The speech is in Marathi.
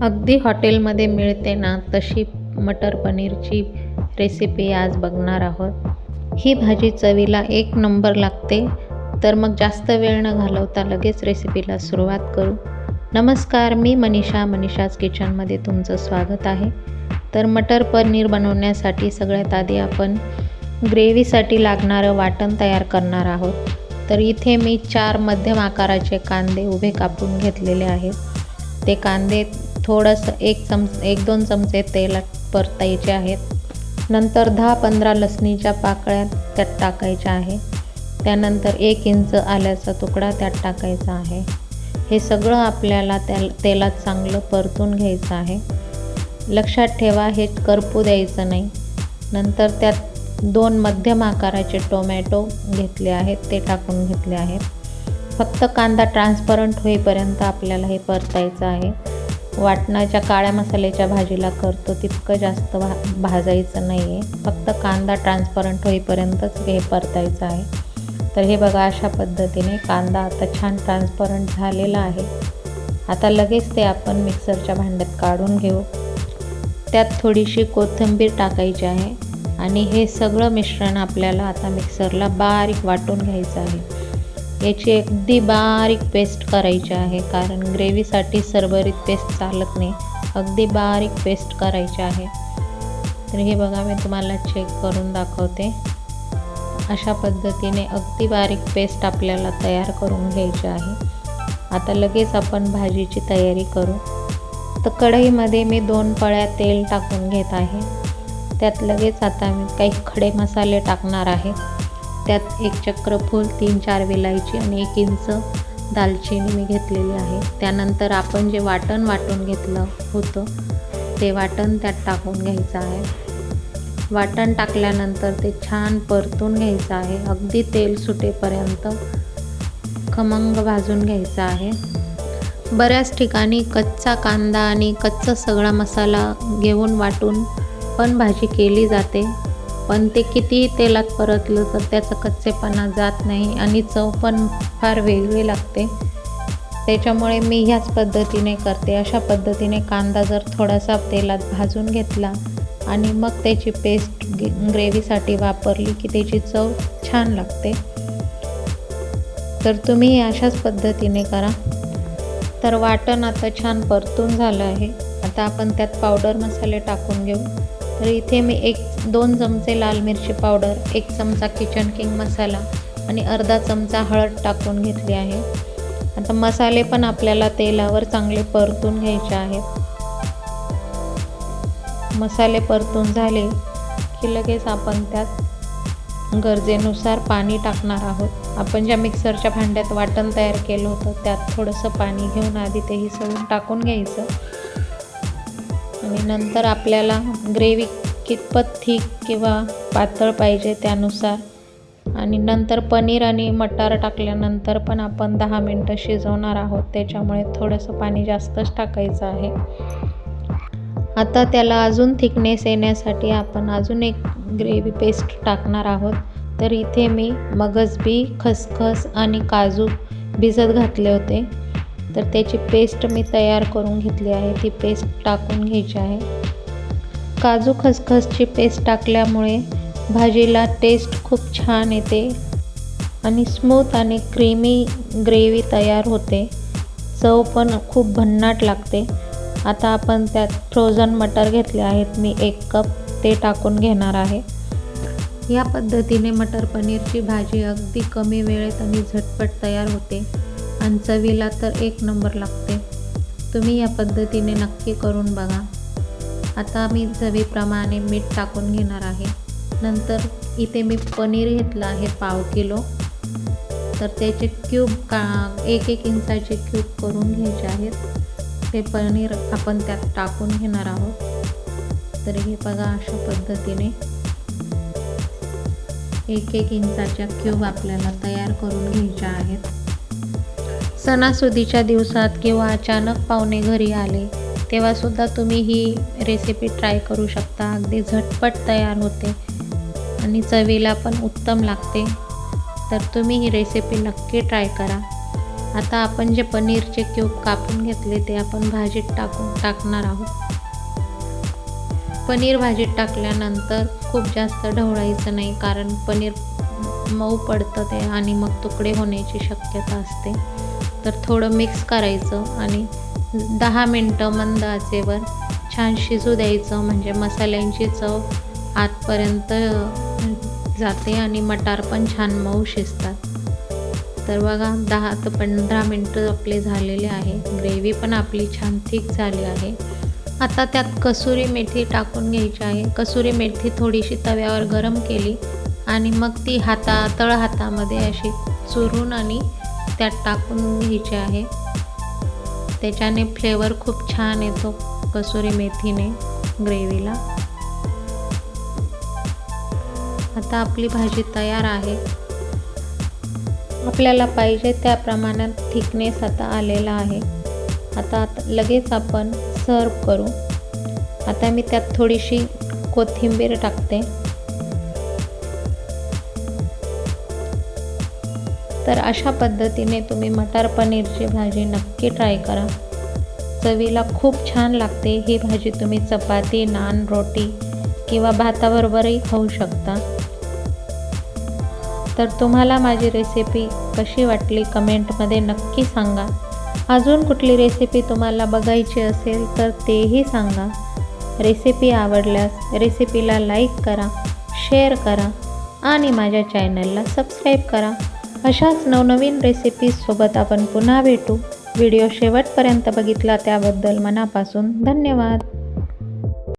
अगदी हॉटेलमध्ये मिळते ना तशी मटर पनीरची रेसिपी आज बघणार आहोत. ही भाजी चवीला एक नंबर लागते. तर मग जास्त वेळ न घालवता लगेच रेसिपीला सुरुवात करू. नमस्कार मी मनीषा मनीषाज किचनमध्ये तुमचं स्वागत आहे. तर मटर पनीर बनवण्यासाठी सगळ्यात आधी आपण ग्रेव्हीसाठी लागणारं वाटण तयार करणार आहोत. तर इथे मी चार मध्यम आकाराचे कांदे उभे कापून घेतलेले आहेत. ते कांदे थोडंसं एक चमच एक दोन चमचे तेलात परतायचे आहेत. नंतर दहा पंधरा लसणीच्या पाकळ्या त्यात टाकायच्या आहे. त्यानंतर एक इंच आल्याचा तुकडा त्यात टाकायचा आहे. हे सगळं आपल्याला त्या तेलात चांगलं परतून घ्यायचं आहे. लक्षात ठेवा हे करपू द्यायचं नाही. नंतर त्यात दोन मध्यम आकाराचे टोमॅटो घेतले आहेत ते टाकून घेतले आहेत. फक्त कांदा ट्रान्सपरंट होईपर्यंत आपल्याला हे परतायचं आहे. वाटणाच्या काळ्या मसाल्याच्या भाजीला करतो. तितकं जास्त भा भाजायचं नाही आहे फक्त कांदा ट्रान्सपरंट होईपर्यंतच हे परतायचं आहे. तर हे बघा अशा पद्धतीने कांदा आता छान ट्रान्सपरंट झालेला आहे. आता लगेच ते आपण मिक्सरच्या भांड्यात काढून घेऊ. त्यात थोडीशी कोथिंबीर टाकायची आहे. आणि हे सगळं मिश्रण आपल्याला आता मिक्सरला बारीक वाटून घ्यायचं आहे. याची अगदी बारीक पेस्ट करायची आहे कारण ग्रेव्हीसाठी सरभरीत पेस्ट चालत नाही. अगदी बारीक पेस्ट करायची आहे. तर हे बघा मी तुम्हाला चेक करून दाखवते. अशा पद्धतीने अगदी बारीक पेस्ट आपल्याला तयार करून घ्यायची आहे. आता लगेच आपण भाजीची तयारी करू. तर कढईमध्ये मी दोन पळ्या तेल टाकून घेत आहे. त्यात लगेच आता मी काही खडे मसाले टाकणार आहे. त्यात एक चक्रफूल तीन चार विलायची आणि एक इंच दालचिनी मी घेतलेली आहे. त्यानंतर आपण जे वाटण वाटून घेतलं होतं ते वाटण त्यात टाकून घ्यायचं आहे. वाटण टाकल्यानंतर ते छान परतून घ्यायचं आहे. अगदी तेल सुटेपर्यंत खमंग भाजून घ्यायचं आहे. बऱ्याच ठिकाणी कच्चा कांदा आणि कच्चा सगळा मसाला घेऊन वाटून पण भाजी केली जाते. पण ते किती तेलात परतलं तर त्याचं कच्चेपणा जात नाही आणि चव पण फार वेगळी लागते. त्याच्यामुळे मी ह्याच पद्धतीने करते. अशा पद्धतीने कांदा जर थोडासा तेलात भाजून घेतला आणि मग त्याची पेस्ट ग्रेव्हीसाठी वापरली की त्याची चव छान लागते. तर तुम्ही अशाच पद्धतीने करा. तर वाटण आता छान परतून झालं आहे. आता आपण त्यात पावडर मसाले टाकून घेऊ. तर इथे मी एक दोन चमचे लाल मिरची पावडर एक चमचा किचन किंग मसाला आणि अर्धा चमचा हळद टाकून घेतली आहे. आता मसाले पण आपल्याला तेलावर चांगले परतून घ्यायचे आहेत. मसाले परतून झाले की लगेच आपण त्यात गरजेनुसार पाणी टाकणार आहोत. आपण ज्या मिक्सरच्या भांड्यात वाटण तयार केलं होतं त्यात थोडंसं पाणी घेऊन आधी तेही हिसळून टाकून घ्यायचं. आणि नंतर आपल्याला ग्रेव्ही कितपत थिक किंवा पातळ पाहिजे त्यानुसार. आणि नंतर पनीर आणि मटार टाकल्यानंतर पण आपण दहा मिनटं शिजवणार आहोत. त्याच्यामुळे थोडंसं पाणी जास्तच टाकायचं आहे. आता त्याला अजून थिकनेस येण्यासाठी आपण अजून एक ग्रेव्ही पेस्ट टाकणार आहोत. तर इथे मी मगजबी खसखस आणि काजू भिजत घातले होते. तर त्याची पेस्ट मी तयार करून घेतली आहे. ती पेस्ट टाकून घ्यायची आहे. काजू खसखसची पेस्ट टाकल्यामुळे भाजीला टेस्ट खूप छान येते आणि स्मूथ आणि क्रीमी ग्रेव्ही तयार होते. चव पण खूप भन्नाट लागते. आता आपण त्यात फ्रोझन मटर घेतले आहेत. मी एक कप ते टाकून घेणार आहे. या पद्धतीने मटर पनीरची भाजी अगदी कमी वेळेत आणि झटपट तयार होते. आणि चवीला तर एक नंबर लागते. तुम्ही या पद्धतीने नक्की करून बघा. आता मी चवीप्रमाणे मीठ टाकून घेणार आहे. नंतर इथे मी पनीर घेतलं आहे पाव किलो. तर त्याचे क्यूब का एक एक इंचाचे क्यूब करून घ्यायचे आहेत. ते पनीर आपण त्यात टाकून घेणार आहोत. तर हे बघा अशा पद्धतीने. एक एक इंचाच्या क्यूब आपल्याला तयार करून घ्यायच्या आहेत. सणासुदीच्या दिवसात किंवा अचानक पाहुणे घरी आले तेव्हासुद्धा तुम्ही ही रेसिपी ट्राय करू शकता. अगदी झटपट तयार होते आणि चवीला पण उत्तम लागते. तर तुम्ही ही रेसिपी नक्की ट्राय करा. आता आपण जे पनीरचे क्यूब कापून घेतले ते आपण भाजीत टाकून टाकणार आहोत. पनीर भाजीत टाकल्यानंतर खूप जास्त ढवळायचं नाही कारण पनीर मऊ पडतं ते आणि मग तुकडे होण्याची शक्यता असते. तर थोडं मिक्स करायचं आणि दहा मिनटं मंद आचेवर छान शिजू द्यायचं. म्हणजे मसाल्यांची चव आतपर्यंत जाते आणि मटार पण छान मऊ शिजतात. तर बघा दहा ते पंधरा मिनटं आपले झालेले आहे. ग्रेव्ही पण आपली छान थिक झाली आहे. आता त्यात कसुरी मेथी टाकून घ्यायची आहे. कसुरी मेथी थोडीशी तव्यावर गरम केली आणि मग ती हाता तळ हातामध्ये अशी चुरून आणि त्यात टाकून घ्यायची आहे. त्याच्याने फ्लेवर खूप छान येतो कसुरी मेथीने ग्रेव्हीला. आता आपली भाजी तयार आहे. आपल्याला पाहिजे त्या प्रमाणात थिकनेस आता आलेला आहे. आता लगेच आपण सर्व करू. आता मी त्यात थोडीशी कोथिंबीर टाकते. तर अशा पद्धतीने तुम्ही मटार पनीरची भाजी नक्की ट्राय करा. चवीला खूप छान लागते. ही भाजी तुम्ही चपाती नान रोटी किंवा भाताबरोबरही खाऊ शकता. तर तुम्हाला माझी रेसिपी कशी वाटली कमेंटमध्ये नक्की सांगा. अजून कुठली रेसिपी तुम्हाला बघायची असेल तर तेही सांगा. रेसिपी आवडल्यास रेसिपीला लाईक करा शेअर करा आणि माझ्या चॅनलला सबस्क्राईब करा. अशाच नवनवीन रेसिपीजसोबत आपण पुन्हा भेटू. व्हिडिओ शेवटपर्यंत बघितला त्याबद्दल मनापासून धन्यवाद.